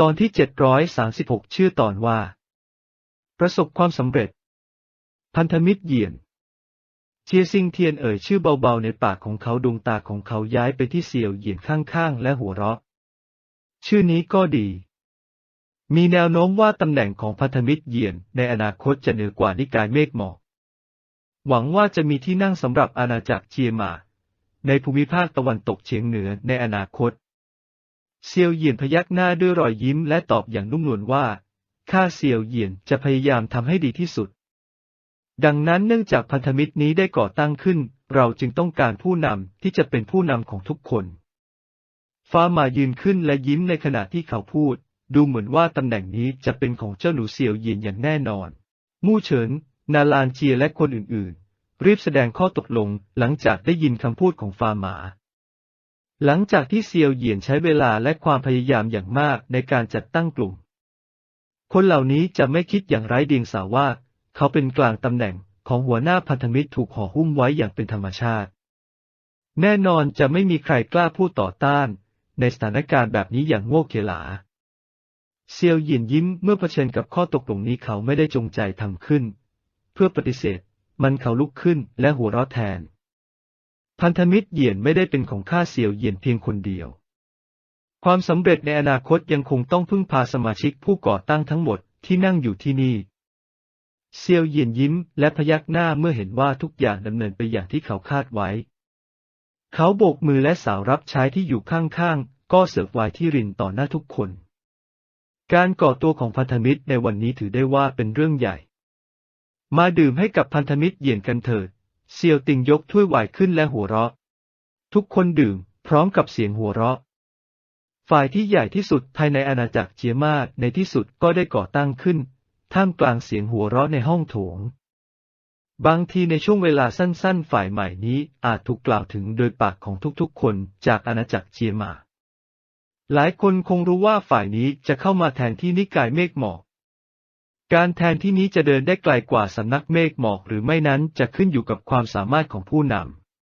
ตอนที่ 736 ชื่อตอนว่า ประสบความสำเร็จ พันธมิตรเหยียน เชียซิงเทียนเอ่ยชื่อเบาๆในปากของเขาดวงตาของเขาย้ายไปที่เซียวเหยียนข้างๆ และหัวเราะ ชื่อนี้ก็ดี มีแนวโน้มว่าตำแหน่งของพันธมิตรเหยียนในอนาคตจะเหนือกว่านิกายเมฆหมอก หวังว่าจะมีที่นั่งสำหรับอาณาจักรเจียหมา ในภูมิภาคตะวันตกเฉียงเหนือในอนาคต เซียวเหยียนพยักหน้าด้วยรอยยิ้มและตอบอย่างนุ่มนวลว่า ข้าเซียวเหยียนจะพยายามทำให้ดีที่สุด ดังนั้นเนื่องจากพันธมิตรนี้ได้ก่อตั้งขึ้น เราจึงต้องการผู้นำที่จะเป็นผู้นำของทุกคน ฟ้ามายืนขึ้นและยิ้มในขณะที่เขาพูด ดูเหมือนว่าตำแหน่งนี้จะเป็นของเจ้าหนูเซียวเหยียนอย่างแน่นอน มู่เฉิน นาลานเจียและคนอื่นๆ รีบแสดงข้อตกลงหลังจากได้ยินคำพูดของฟ้าหมา หลังจากที่เซียวเหยียนใช้เวลาและความพยายามอย่างมากในการจัดตั้งกลุ่ม คนเหล่านี้จะไม่คิดอย่างไร้เดียงสาว่า เขาเป็นกลางตำแหน่งของหัวหน้าพันธมิตรถูกห่อหุ้มไว้อย่างเป็นธรรมชาติ แน่นอนจะไม่มีใครกล้าพูดต่อต้าน ในสถานการณ์แบบนี้อย่างโง่เขลา เซียวหยินยิ้มเมื่อเผชิญกับข้อตกลงนี้เขาไม่ได้จงใจทำขึ้น เพื่อปฏิเสธ มันเขาลุกขึ้นและหัวเราะแทน พันธมิตรเหยียนไม่ได้เป็นของข้าเซียวเหยียนเพียงคนเดียว ความสำเร็จในอนาคตยังคงต้องพึ่งพาสมาชิกผู้ก่อตั้งทั้งหมดที่นั่งอยู่ที่นี่ เซียวเหยียนยิ้มและพยักหน้าเมื่อเห็นว่าทุกอย่างดำเนินไปอย่างที่เขาคาดไว้ เขาโบกมือและสาวรับใช้ที่อยู่ข้างๆ ก็เสิร์ฟไวน์ที่รินต่อหน้าทุกคน การก่อตัวของพันธมิตรในวันนี้ถือได้ว่าเป็นเรื่องใหญ่ มาดื่มให้กับพันธมิตรเหยียนกันเถิด เซียวติงยกถ้วยไวน์ขึ้นและหัวเราะ ทุกคนดื่ม พร้อมกับเสียงหัวเราะ ฝ่ายที่ใหญ่ที่สุดภายในอาณาจักรเจียมาในที่สุดก็ได้ก่อตั้งขึ้น ท่ามกลางเสียงหัวเราะในห้องโถง บางทีในช่วงเวลาสั้นๆ ฝ่ายใหม่นี้อาจถูกกล่าวถึงโดยปากของทุกๆ คนจากอาณาจักรเจียมาหลายคนคงรู้ว่าฝ่ายนี้จะเข้ามาแทนที่นิกายเมฆหมอก การแทนที่นี้จะเดินได้ไกลกว่าสำนักเมฆหมอกหรือไม่นั้นจะขึ้นอยู่กับความสามารถของผู้น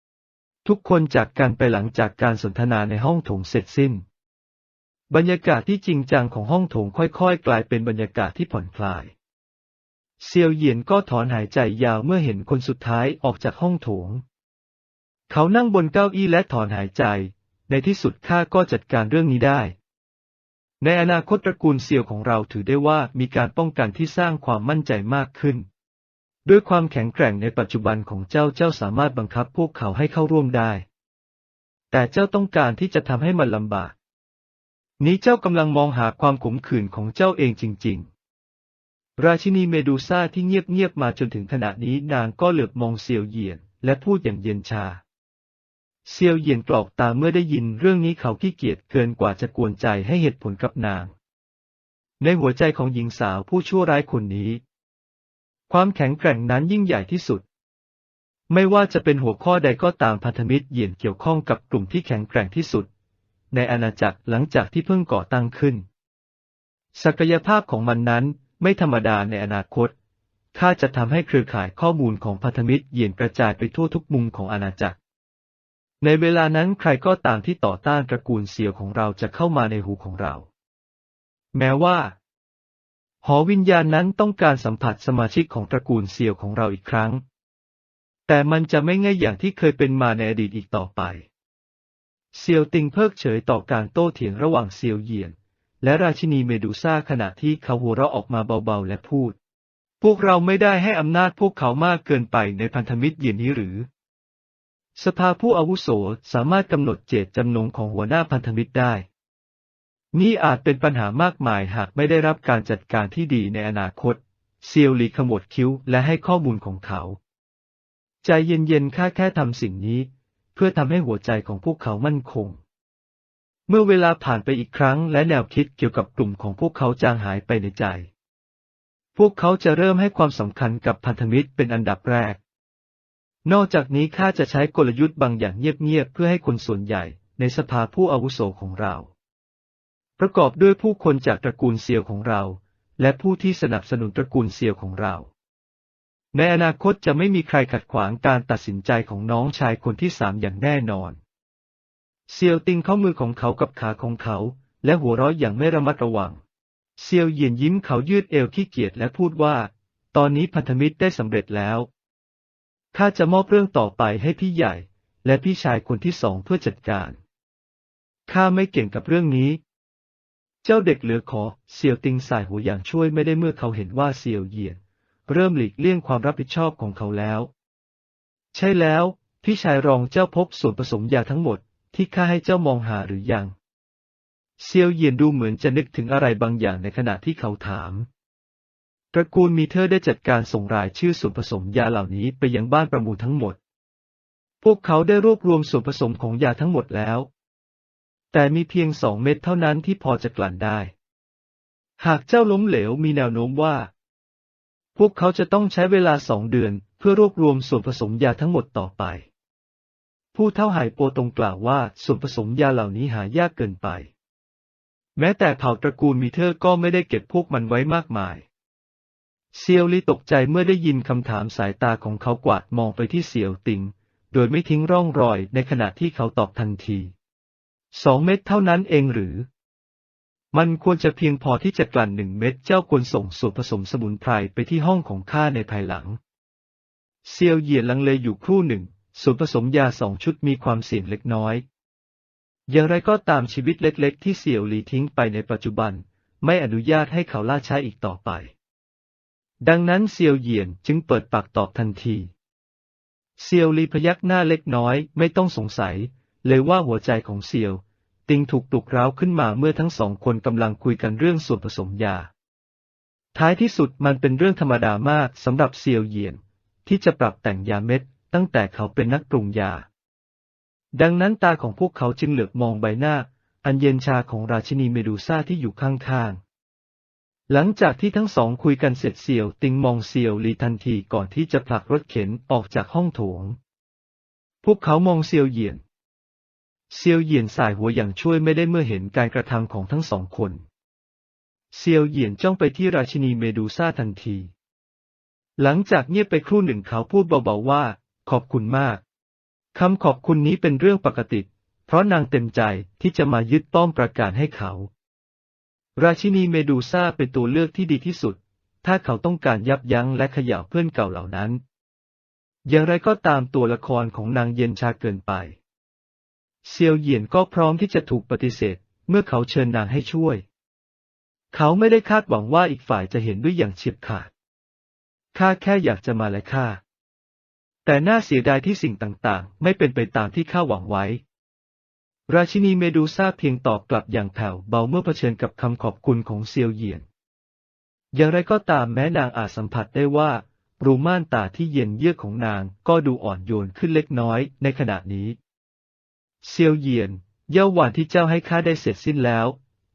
ำ ทุกคนจากกันไปหลังจากการสนทนาในห้องโถงเสร็จสิ้น บรรยากาศที่จริงจังของห้องโถงค่อยๆ กลายเป็นบรรยากาศที่ผ่อนคลาย เซียวเหยียนก็ถอนหายใจยาวเมื่อเห็นคนสุดท้ายออกจากห้องโถง เขานั่งบนเก้าอี้และถอนหายใจ ในที่สุดข้าก็จัดการเรื่องนี้ได้ ในอนาคตตระกูลเซียวของเราถือได้ว่ามีการป้องกันที่สร้างความมั่นใจมากขึ้น ด้วยความแข็งแกร่งในปัจจุบันของเจ้าเจ้าสามารถบังคับพวกเขาให้เข้าร่วมได้ แต่เจ้าต้องการที่จะทำให้มันลำบาก นี้เจ้ากำลังมองหาความขมขื่นของเจ้าเองจริง ๆ ราชินีเมดูซ่าที่เงียบๆมาจนถึงขณะนี้นางก็เหลือบมองเซียวเหยียนและพูดอย่างเย็นชา เซียวเหยียนกรอกตาเมื่อได้ยินเรื่องนี้เขาขี้เกียจเกินกว่าจะกวนใจให้เหตุผลกับนาง ในหัวใจของหญิงสาวผู้ชั่วร้ายคนนี้ ความแข็งแกร่งนั้นยิ่งใหญ่ที่สุด ไม่ว่าจะเป็นหัวข้อใดก็ตามพันธมิตรเหยียนเกี่ยวข้องกับกลุ่มที่แข็งแกร่งที่สุด ในอาณาจักรหลังจากที่เพิ่งก่อตั้งขึ้น ศักยภาพของมันนั้นไม่ธรรมดาในอนาคตข้าจะทำให้เครือข่ายข้อมูลของพันธมิตรเหยียนกระจายไปทั่วทุกมุมของอาณาจักร ในเวลานั้นใครก็ตามที่ต่อต้านตระกูลเสี่ยวของเราจะเข้ามาในหูของเรา แม้ว่า หอวิญญาณนั้นต้องการสัมผัสสมาชิกของตระกูลเสี่ยวของเราอีกครั้ง แต่มันจะไม่ง่ายอย่างที่เคยเป็นมาในอดีตอีกต่อไป เซียวติงเพิกเฉยต่อการโต้เถียงระหว่างเซียวเหยียน และราชินีเมดูซ่าขณะที่เขาหัวเราะออกมาเบาๆและพูด พวกเราไม่ได้ให้อำนาจพวกเขามากเกินไปในพันธมิตรเหยียนนี้หรือ สภาผู้อาวุโสสามารถกำหนดเจตจำนงของหัวหน้าพันธมิตรได้ นี่อาจเป็นปัญหามากมายหากไม่ได้รับการจัดการที่ดีในอนาคต เซียวหลีขมวดคิ้วและให้ข้อมูลของเขา ใจเย็นๆข้าแค่ทำสิ่งนี้ เพื่อทำให้หัวใจของพวกเขามั่นคง เมื่อเวลาผ่านไปอีกครั้งและแนวคิดเกี่ยวกับกลุ่มของพวกเขาจางหายไปในใจ พวกเขาจะเริ่มให้ความสำคัญกับพันธมิตรเป็นอันดับแรก นอกจากนี้ข้าจะใช้กลยุทธ์บางอย่างเงียบๆเพื่อให้คนส่วนใหญ่ในสภาผู้อาวุโสของเรา ประกอบด้วยผู้คนจากตระกูลเซียวของเรา และผู้ที่สนับสนุนตระกูลเซียวของเรา ในอนาคตจะไม่มีใครขัดขวางการตัดสินใจของน้องชายคนที่สามอย่างแน่นอน เซียวติงเข้ามือของเขากับขาของเขา และหัวเราะอย่างไม่ระมัดระวัง เซียวเยียนยิ้มเขายืดเอวขี้เกียจและพูดว่า ตอนนี้พันธมิตรได้สำเร็จแล้ว ข้าจะมอบเรื่องต่อไปให้พี่ใหญ่ และพี่ชายคนที่สองเพื่อจัดการ ข้าไม่เก่งกับเรื่องนี้ เจ้าเด็กเหลือขอเซียวติงสายหัวอย่างช่วยไม่ได้เมื่อเขาเห็นว่าเซียวเหยียน เริ่มหลีกเลี่ยงความรับผิดชอบของเขาแล้ว ใช่แล้ว พี่ชายรองเจ้าพบส่วนผสมยาทั้งหมดที่ข้าให้เจ้ามองหาหรือยัง เซียวเยียนดูเหมือนจะนึกถึงอะไรบางอย่างในขณะที่เขาถาม ระกูลมีเธอได้จัดการส่งรายชื่อส่วนผสมยาเหล่านี้ไปยังบ้านประมูลทั้งหมด พวกเขาได้รวบรวมส่วนผสมของยาทั้งหมดแล้ว แต่มีเพียงสองเม็ดเท่านั้นที่พอจะกลั่นได้ หากเจ้าล้มเหลวมีแนวโน้มว่า พวกเขาจะต้องใช้เวลาสองเดือนเพื่อรวบรวมส่วนผสมยาทั้งหมดต่อไป ผู้เท่าหายโปตรงกล่าวว่าส่วนผสมยาเหล่านี้หายากเกินไป แม้แต่เผ่าตระกูลมีเธอก็ไม่ได้เก็บพวกมันไว้มากมาย เซียวลี่ตกใจเมื่อได้ยินคำถามสายตาของเขากวาดมองไปที่เซียวติง โดยไม่ทิ้งร่องรอยในขณะที่เขาตอบทันที สองเม็ดเท่านั้นเองหรือ มันควรจะเพียงพอที่จะกลั่นหนึ่งเม็ดเจ้าควรส่งส่วนผสมสมุนไพรไปที่ห้องของข้าในภายหลัง เซียวเหยียนลังเลอยู่ครู่หนึ่ง ส่วนผสมยาสองชุดมีความเสี่ยงเล็กน้อย อย่างไรก็ตามชีวิตเล็ก ๆ ที่เสี่ยวหลีทิ้งไปในปัจจุบัน ไม่อนุญาตให้เขาล่าช้าอีกต่อไป ดังนั้นเซียวเหยียนจึงเปิดปากตอบทันทีเซียวลีพยักหน้าเล็กน้อยไม่ต้องสงสัย เลยว่าหัวใจของเซียว ติงถูกปลุกร้าขึ้นมาเมื่อทั้งสองคนกำลังคุยกันเรื่องส่วนผสมยา ท้ายที่สุดมันเป็นเรื่องธรรมดามากสำหรับเซียวเหยียน ที่จะปรับแต่งยาเม็ด ตั้งแต่เขาเป็นนักปรุงยา ดังนั้นตาของพวกเขาจึงเหลือบมองใบหน้า อันเย็นชาของราชินีเมดูซ่าที่อยู่ข้างๆ หลังจากที่ทั้งสองคุยกันเสร็จเซียวติงมองเซียวหลีทันทีก่อนที่จะผลักรถเข็นออกจากห้องโถง พวกเขามองเซียวเหยียนเซียวเหยียนสายหัวอย่างช่วยไม่ได้เมื่อเห็นการกระทำของทั้งสองคนเซียวเหยียนจ้องไปที่ราชินีเมดูซ่าทันที หลังจากเงียบไปครู่หนึ่งเขาพูดเบาๆว่า ขอบคุณมากคำขอบคุณนี้เป็นเรื่องปกติ เพราะนางเต็มใจที่จะมายึดป้อมประกาศให้เขา ราชินีเมดูซ่าเป็นตัวเลือกที่ดีที่สุด ถ้าเขาต้องการยับยั้งและขย่าเพื่อนเก่าเหล่านั้น อย่างไรก็ตามตัวละครของนางเย็นชาเกินไป เซียวเหยียนก็พร้อมที่จะถูกปฏิเสธ เมื่อเขาเชิญนางให้ช่วย เขาไม่ได้คาดหวังว่าอีกฝ่ายจะเห็นด้วยอย่างเฉียบขาด ข้าแค่อยากจะมาและข้าแต่น่าเสียดายที่สิ่งต่างๆ ไม่เป็นไปตามที่ข้าหวังไว้ ราชินีเมดูซ่าเพียงตอบกลับอย่างแผ่วเบาเมื่อเผชิญกับคำขอบคุณของเซียวเหยียน อย่างไรก็ตามแม้นางอาจสัมผัสได้ว่ารูม่านตาที่เย็นเยือกของนางก็ดูอ่อนโยนขึ้นเล็กน้อยในขณะนี้ เซียวเหยียน เย่าหวานที่เจ้าให้ข้าได้เสร็จสิ้นแล้ว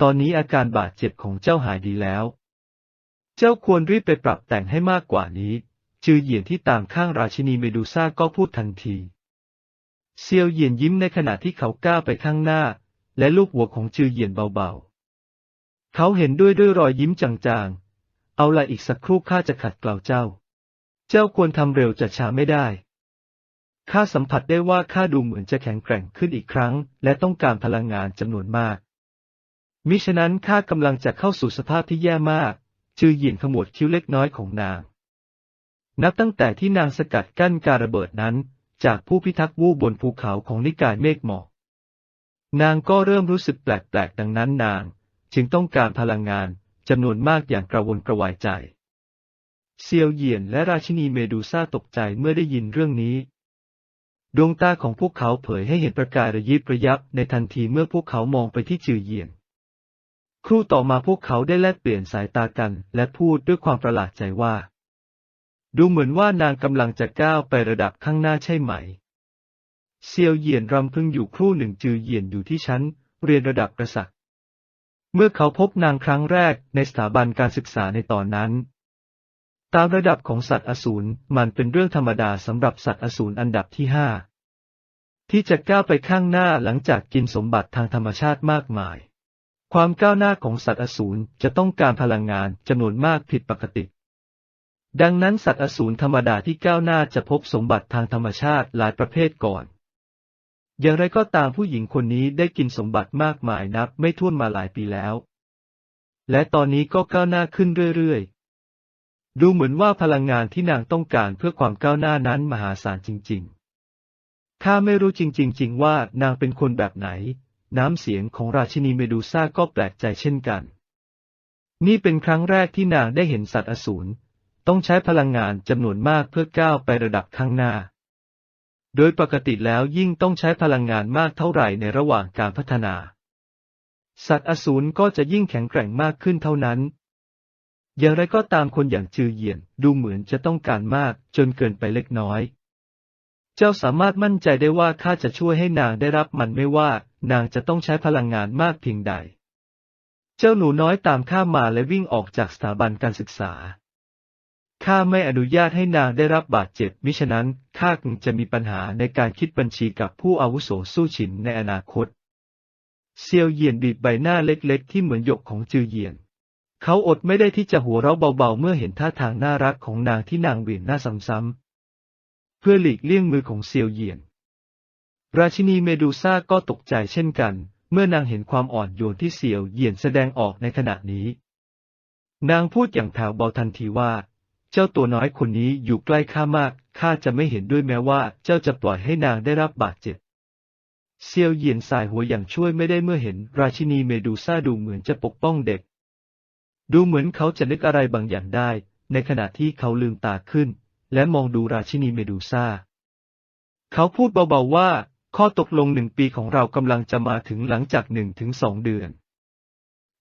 ตอนนี้อาการบาดเจ็บของเจ้าหายดีแล้ว เจ้าควรรีบไปปรับแต่งให้มากกว่านี้ จือเหยียนที่ตามข้างราชินีเมดูซ่าก็พูดทันที เซียวเหยียนยิ้มในขณะที่เขาก้าวไปข้างหน้า และลูกหัวของจือเหยียนเบาๆ เขาเห็นด้วยด้วยรอยยิ้มจางๆ เอาละอีกสักครู่ข้าจะขัดเกลาเจ้า เจ้าควรทำเร็วจะช้าไม่ได้ข้าสัมผัสได้ว่าข้าดูเหมือนจะแข็งแกร่งขึ้นอีกครั้ง และต้องการพลังงานจำนวนมาก มิฉะนั้นข้ากำลังจะเข้าสู่สภาพที่แย่มาก จือเหยียนขมวดคิ้วเล็กน้อยของนาง นับตั้งแต่ที่นางสกัดกั้นการระเบิดนั้น จากผู้พิทักษ์วูบบนภูเขาของนิกายเมฆหมอกนางก็เริ่มรู้สึกแปลกๆ ดังนั้นนาง จึงต้องการพลังงานจำนวนมากอย่างกระวนกระวายใจ เซียวเหยียนและราชินีเมดูซ่าตกใจเมื่อได้ยินเรื่องนี้ ดวงตาของพวกเขาเผยให้เห็นประกายระยิบระยับในทันทีเมื่อพวกเขามองไปที่จือเหยียน ครู่ต่อมาพวกเขาได้แลกเปลี่ยนสายตากัน และพูดด้วยความประหลาดใจว่า ดูเหมือนว่านางกำลังจะก้าวไประดับข้างหน้าใช่ไหม เซียวเหยียนรำพึงอยู่ครู่หนึ่งจือเหยียนอยู่ที่ชั้น เรียนระดับกษัตริย์เมื่อเขาพบนางครั้งแรกในสถาบันการศึกษาในตอนนั้น ตามระดับของสัตว์อสูรมันเป็นเรื่องธรรมดาสำหรับสัตว์อสูรอันดับที่ห้าที่จะก้าวไปข้างหน้าหลังจากกินสมบัติทางธรรมชาติมากมาย ความก้าวหน้าของสัตว์อสูรจะต้องการพลังงานจำนวนมากผิดปกติ ดังนั้นสัตว์อสูรธรรมดาที่ก้าวหน้าจะพบสมบัติทางธรรมชาติหลายประเภทก่อน อย่างไรก็ตามผู้หญิงคนนี้ได้กินสมบัติมากมายนับไม่ถ้วนมาหลายปีแล้ว และตอนนี้ก็ก้าวหน้าขึ้นเรื่อยๆ ดูเหมือนว่าพลังงานที่นางต้องการเพื่อความก้าวหน้านั้นมหาศาลจริง ๆ ข้าไม่รู้จริงๆจริงว่านางเป็นคนแบบไหน น้ำเสียงของราชินีเมดูซ่าก็แปลกใจเช่นกัน นี่เป็นครั้งแรกที่นางได้เห็นสัตว์อสูร ต้องใช้พลังงานจำนวนมากเพื่อก้าวไประดับข้างหน้า โดยปกติแล้วยิ่งต้องใช้พลังงานมากเท่าไหร่ในระหว่างการพัฒนา สัตว์อสูรก็จะยิ่งแข็งแกร่งมากขึ้นเท่านั้น อย่างไรก็ตามคนอย่างจือเหยียนดูเหมือนจะต้องการมากจนเกินไปเล็กน้อย เจ้าสามารถมั่นใจได้ว่าข้าจะช่วยให้นางได้รับมันไม่ว่านางจะต้องใช้พลังงานมากเพียงใด เจ้าหนูน้อยตามข้ามาและวิ่งออกจากสถาบันการศึกษา ข้าไม่อนุญาตให้นางได้รับบาดเจ็บมิฉะนั้นข้าคงจะมีปัญหาในการคิดบัญชีกับผู้อาวุโสสู้ฉินในอนาคต เซียวเยียนบีบใบหน้าเล็กๆ ที่เหมือนหยกของจือเยียน เขาอดไม่ได้ที่จะหัวเราะเบาๆ เมื่อเห็นท่าทางน่ารักของนางที่นางเวี่ยงหน้าซ้ำๆ เพื่อหลีกเลี่ยงมือของเซียวเยียน ราชินีเมดูซ่าก็ตกใจเช่นกัน เมื่อนางเห็นความอ่อนโยนที่เซียวเยียนแสดงออกในขณะนี้ นางพูดอย่างแผ่วเบาทันทีว่า เจ้าตัวน้อยคนนี้อยู่ใกล้ข้ามาก ข้าจะไม่เห็นด้วยแม้ว่า เจ้าจะปล่อยให้นางได้รับบาดเจ็บ เซียวเหยียนสายหัวอย่างช่วยไม่ได้เมื่อเห็น ราชินีเมดูซ่าดูเหมือนจะปกป้องเด็ก ดูเหมือนเขาจะนึกอะไรบางอย่างได้ ในขณะที่เขาลืมตาขึ้น และมองดูราชินีเมดูซ่า เขาพูดเบาๆว่า ข้อตกลงหนึ่งปีของเรากำลังจะมาถึงหลังจากหนึ่งถึงสองเดือน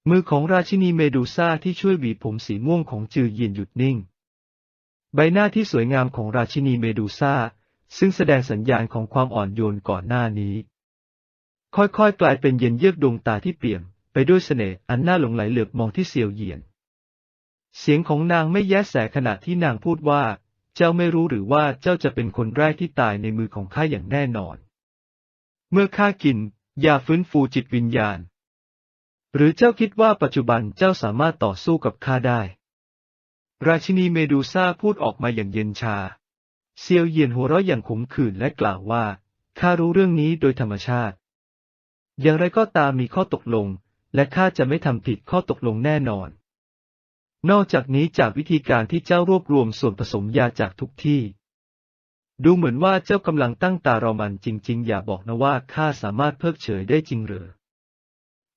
มือของราชินีเมดูซ่าที่ช่วยหวีผมสีม่วงของจือเยียนหยุดนิ่ง ใบหน้าที่สวยงามของราชินีเมดูซ่า ซึ่งแสดงสัญญาณของความอ่อนโยนก่อนหน้านี้ ค่อยๆ กลายเป็นเย็นเยือกดวงตาที่เปี่ยม ไปด้วยเสน่ห์อันน่าหลงไหลเหลือบมองที่เซียวเหยียน เสียงของนางไม่แยแสขณะที่นางพูดว่า เจ้าไม่รู้หรือว่าเจ้าจะเป็นคนแรกที่ตายในมือของข้าอย่างแน่นอน เมื่อข้ากินยาฟื้นฟูจิตวิญญาณ หรือเจ้าคิดว่าปัจจุบันเจ้าสามารถต่อสู้กับข้าได้ ราชินีเมดูซ่าพูดออกมาอย่างเย็นชา เซียวเยียนหัวเราะอย่างขมขื่นและกล่าวว่า ข้ารู้เรื่องนี้โดยธรรมชาติ อย่างไรก็ตามมีข้อตกลง และข้าจะไม่ทำผิดข้อตกลงแน่นอน นอกจากนี้จากวิธีการที่เจ้ารวบรวมส่วนผสมยาจากทุกที่ ดูเหมือนว่าเจ้ากำลังตั้งตารอมันจริง ๆ อย่าบอกนะว่าข้าสามารถเพิกเฉยได้จริงหรือ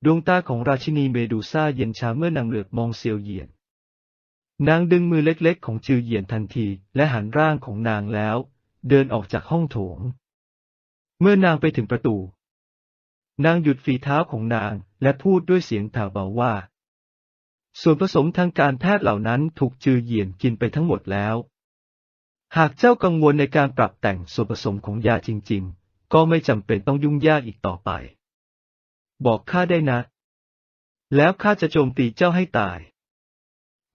ดวงตาของราชินีเมดูซ่าเย็นชาเมื่อนางเหลือบมองเซียวเยียน นางดึงมือเล็กๆ ของจือเหยียนทันที และหันร่างของนางแล้ว เดินออกจากห้องโถง เมื่อนางไปถึงประตู นางหยุดฝีเท้าของนางและพูดด้วยเสียงแผ่วเบาว่า ส่วนผสมทางการแพทย์เหล่านั้นถูกจือเหยียนกินไปทั้งหมดแล้ว หากเจ้ากังวลในการปรับแต่งส่วนผสมของยาจริง ๆ ก็ไม่จำเป็นต้องยุ่งยากอีกต่อไป บอกข้าได้นะ แล้วข้าจะโจมตีเจ้าให้ตาย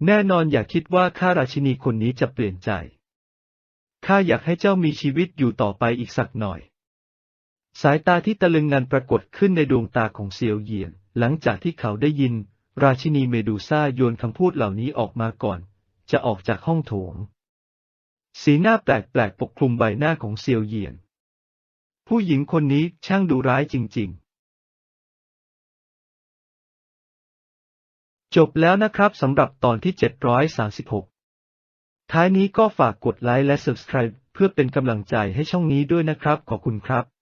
แน่นอนอย่าคิดว่าข้าราชินีคนนี้จะเปลี่ยนใจ ข้าอยากให้เจ้ามีชีวิตอยู่ต่อไปอีกสักหน่อย สายตาที่ตะลึงงันปรากฏขึ้นในดวงตาของเซียวเยียน หลังจากที่เขาได้ยิน ราชินีเมดูซ่าโยนคำพูดเหล่านี้ออกมาก่อน จะออกจากห้องโถง สีหน้าแปลกๆปกคลุมใบหน้าของเซียวเยียน ผู้หญิงคนนี้ช่างดูร้ายจริง ๆ จบแล้วนะครับสำหรับตอนที่ 736 ท้ายนี้ก็ฝากกดไลค์และ Subscribe เพื่อเป็นกำลังใจให้ช่องนี้ด้วยนะครับ ขอบคุณครับ